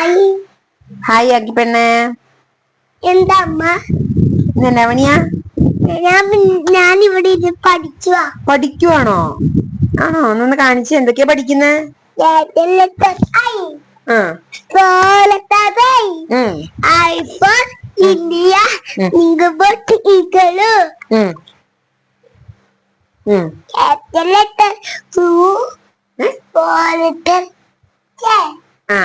Hi. ആക്കി പെണ്ണേ. എന്താ അമ്മ? ഇതെന്നാ പണിയാ? ഞാൻ ഇവിടെ ഇത് പഠിച്ചുവാ പഠിക്കുവാണോ? ആണോ? ഒന്ന് കാണിച്ച്. എന്തൊക്കെയാ പഠിക്കുന്നേ? ഐഫോൺ ഇന്ത്യ ആ ജേഫർ ആ.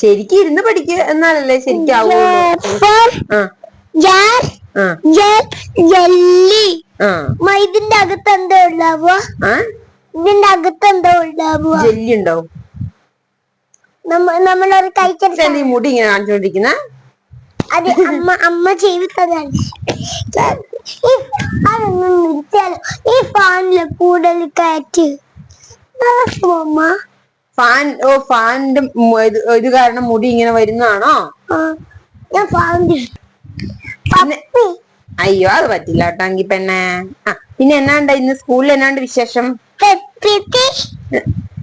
ശരിക്കും ഇരുന്ന് പഠിക്കുക എന്നാലല്ലേ ശരിക്കും ജല്ലി ഇതിന്റെ അകത്ത് എന്താ ഉണ്ടാവുക? ഇതിന്റെ അകത്ത് എന്താ ഉണ്ടാവുക? ജെല്ലി ഉണ്ടാവും നമ്മ നമ്മളൊരു നീ മുടി ഇങ്ങനെ കാണിച്ചോണ്ടിരിക്കുന്ന? അത് അമ്മ അമ്മ ചെയ്തതാണ് ഈ അതൊന്നും നിർത്തിയാലോ. ഈ ഫാനിൽ കൂടുതൽ അമ്മ ഫാൻ ഓ ഫാനിന്റെ ഇത് കാരണം മുടി ഇങ്ങനെ വരുന്നതാണോ? ഞാൻ അയ്യോ അത് പറ്റില്ല കേട്ടോ എങ്കി പെണ്ണെ. ആ പിന്നെ എന്നാണ്ട് ഇന്ന് സ്കൂളിൽ എന്നാണ്ട് വിശേഷം?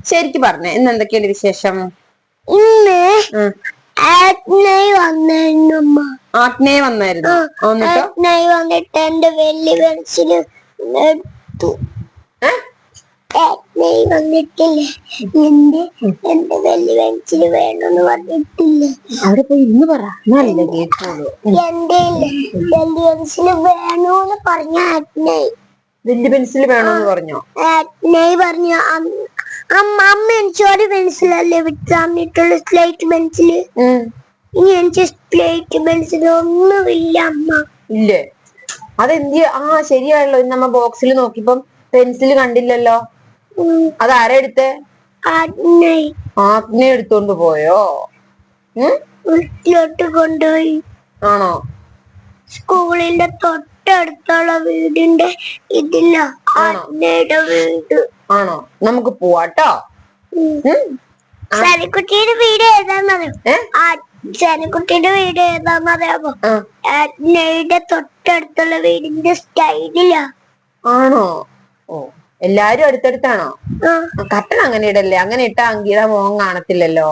ശരിക്കും പറഞ്ഞേ ഇന്ന് എന്തൊക്കെയാണ് വിശേഷം? ഇന്ന് വന്നിരുന്നു വന്നായിരുന്നു എന്നിട്ടോ? വന്നിട്ട് എന്റെ വെള്ളി പെൻസിൽ എടുത്തു? ആത്മൈ വന്നിട്ടില്ലേ. എന്റെ എന്റെ വലിയ പെൻസിൽ വേണമെന്ന് പറഞ്ഞിട്ടില്ലേ. അവിടെ പോയി ഇന്ന് പറ. എന്നാലല്ലേ കേട്ടോളൂ. എന്റെ വലിയ പെൻസിൽ വേണമെന്ന് പറഞ്ഞ ആത്മൈ. വലിയ പെൻസിൽ വേണമെന്ന് പറഞ്ഞോ? ആത്മൈ പറഞ്ഞു അമ്മ എനിക്ക് ഒരു പെൻസിലല്ലേ വിട്ടാന്നിട്ടുള്ള സ്ലേറ്റ് പെൻസിൽ. ഇനി എനിക്ക് സ്ലേറ്റ് പെൻസിൽ ഒന്നുമില്ല അമ്മ. ഇല്ലേ? അതെന്ത് ആ ശരിയാണല്ലോ ഇന്ന് നമ്മ ബോക്സിൽ നോക്കിപ്പം പെൻസിൽ കണ്ടില്ലല്ലോ. ഉം. അതാരാ എടുത്തേ എടുത്തോണ്ട് പോയോ? വീട്ടിലോട്ട് കൊണ്ടുപോയി. ആണോ? സ്കൂളിന്റെ തൊട്ടടുത്തുള്ള വീടിന്റെ ഇതില്ല? ആത്മയുടെ വീട്. ആണോ? നമുക്ക് പോവാട്ടോ. സനിക്കുട്ടിയുടെ വീട് ഏതാന്നറിയോ? ഏ? ആ സനിക്കുട്ടിയുടെ വീട് ഏതാന്നറിയാമോ? ആ. തൊട്ടടുത്തുള്ള വീടിന്റെ സ്റ്റൈലിലാ. ആണോ? ഓ. എല്ലാരും അടുത്തടുത്താണോ? കട്ടൻ അങ്ങനെ ഇടല്ലേ? അങ്ങനെ ഇട്ടാ അങ്കീത മോഹം കാണത്തില്ലല്ലോ.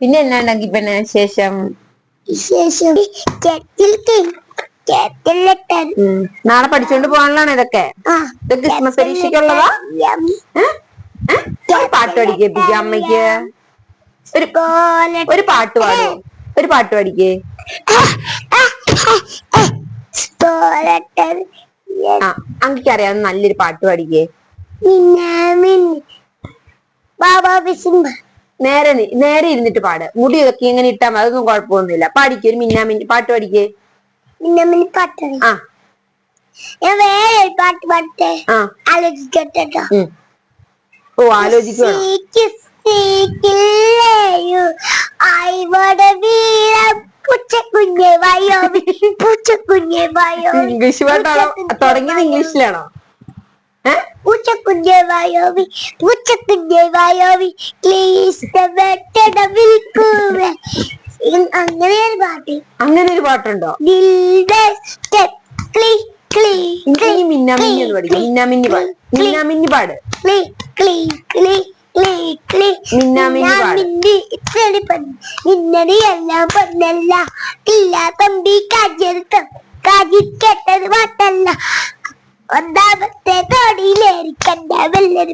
പിന്നെ എന്നാണ്ടെങ്കി പിന്നെ ശേഷം ശേഷം നാളെ പഠിച്ചോണ്ട് പോകാനുള്ളതാണ് ഇതൊക്കെ? ഇത് ക്രിസ്മസ് പരീക്ഷയ്ക്കുള്ളതാ? ഒരു പാട്ട് പഠിക്കേപ്പിക്ക അമ്മയ്ക്ക്. ഒരു ഒരു പാട്ട് പാടും. ഒരു പാട്ട് പഠിക്കേ. അറിയാവുന്ന നല്ലൊരു പാട്ട് പാടിക്കേ മിന്നാമിന്നി നേരെ നേരെ ഇരുന്നിട്ട് പാട് മുടി ഇതൊക്കെ ഇങ്ങനെ ഇട്ടാ മതി അതൊന്നും കുഴപ്പമൊന്നുമില്ല പാടിക്കേ ഒരു മിന്നാ മിന്നി പാട്ട് പാടിക്കേ മിന്നാമിന്നി പാട്ട് ആ ഞാൻ വേറെ പാട്ട് പാടട്ടെ ആലോചിക്കട്ടോ. ഓ ആയിവട വീര പൂച്ചക്കുഞ്ഞെ പൂച്ച കുഞ്ഞെ വായോ? ഇംഗ്ലീഷ് പാട്ടാണോ? തുടങ്ങിയത് ഇംഗ്ലീഷിലാണോ പൂച്ചക്കുഞ്ഞെ വായോവി പൂച്ചക്കുഞ്ഞെ വെട്ടട വിൽക്കൂവേ അങ്ങനെ ഒരു പാട്ട്. അങ്ങനെ ഒരു പാട്ടുണ്ടോ മിന്നാമിന്നി പാട് മിന്നാമിന്നി പാട്. എല്ലാം ഇല്ല തമ്പി പാട്ടല്ല ഒന്നാമത്തെ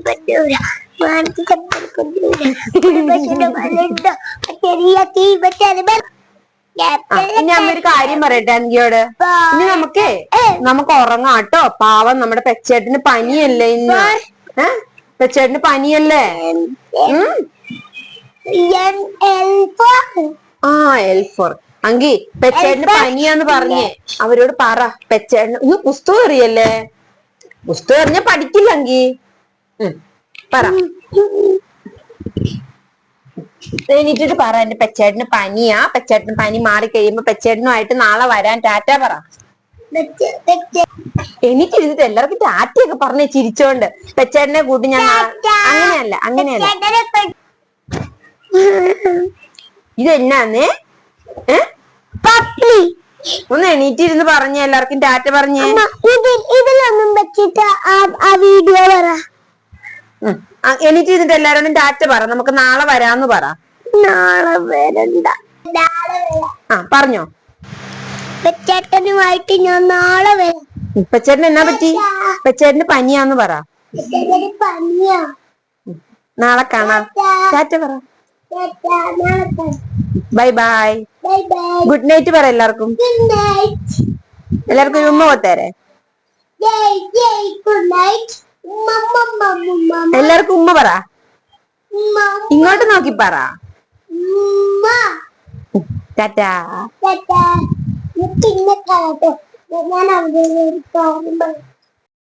കൊണ്ടൂര മാനത്ത് കൊണ്ടൂര ചെറിയ തീ ഇനി കാര്യം പറയട്ടെ അങ്കിയോട്. ഇനി നമുക്കേ നമുക്ക് ഉറങ്ങാട്ടോ പാവം നമ്മുടെ പെച്ചേട്ടന് പനിയല്ലേ ഇന്ന്. ഏ? പെച്ചേട്ടന് പനിയല്ലേ? ആ എൽ ഫോർ. അങ്കി പെച്ചേട്ടന് പനിയാന്ന് പറഞ്ഞേ. അവരോട് പറ. പെച്ചേട്ടന് ഇന്ന് പുസ്തകം അറിയല്ലേ? പുസ്തകം അറിഞ്ഞാ പഠിക്കില്ല അങ്കി. പറ. എണീറ്റിട്ട് പറ എന്റെ പെച്ചേട്ടന് പനിയാ. പെച്ചേട്ടന് പനി മാറി കഴിയുമ്പോ പെച്ചേട്ടനുമായിട്ട് നാളെ വരാൻ ടാറ്റ പറ. എനിക്ക് ഇരുന്നിട്ട് എല്ലാവർക്കും ടാറ്റയൊക്കെ പറഞ്ഞ് ചിരിച്ചോണ്ട് പെച്ചേട്ടനെ കൂട്ടി ഞാൻ അങ്ങനെയല്ല അങ്ങനെയല്ല. ഇതെന്നാന്നേ? പപ്പി. ഒന്ന് എണീറ്റിരുന്ന് പറഞ്ഞേ എല്ലാവർക്കും ടാറ്റ പറഞ്ഞേ. ഇതിലൊന്നും പറ്റിട്ട് വീഡിയോ പറ. എണീറ്റിരുന്നിട്ട് എല്ലാരോടും ടാറ്റ പറ. നമുക്ക് നാളെ വരാന്ന് പറ. നാളെ വരണ്ട. ആ പറഞ്ഞോ. ചേട്ടനുമായിട്ട് ഞാൻ നാളെ വരാം. ഉപ്പച്ചേട്ടൻ എന്നാ പറ്റി? ഉപ്പച്ചേട്ടന് പനിയാന്ന് പറ. പനിയാ. നാളെ കാണാം. പറ. Bye bye. ഗുഡ് നൈറ്റ് പറ എല്ലാവർക്കും. എല്ലാവർക്കും ഉമ്മ കൊത്തേരെ mama, എല്ലാവർക്കും ഉമ്മ പറ. ഇങ്ങോട്ട് നോക്കി പറ. ടാറ്റാ. Tata, you പിന്നെ ഞാൻ പറയാം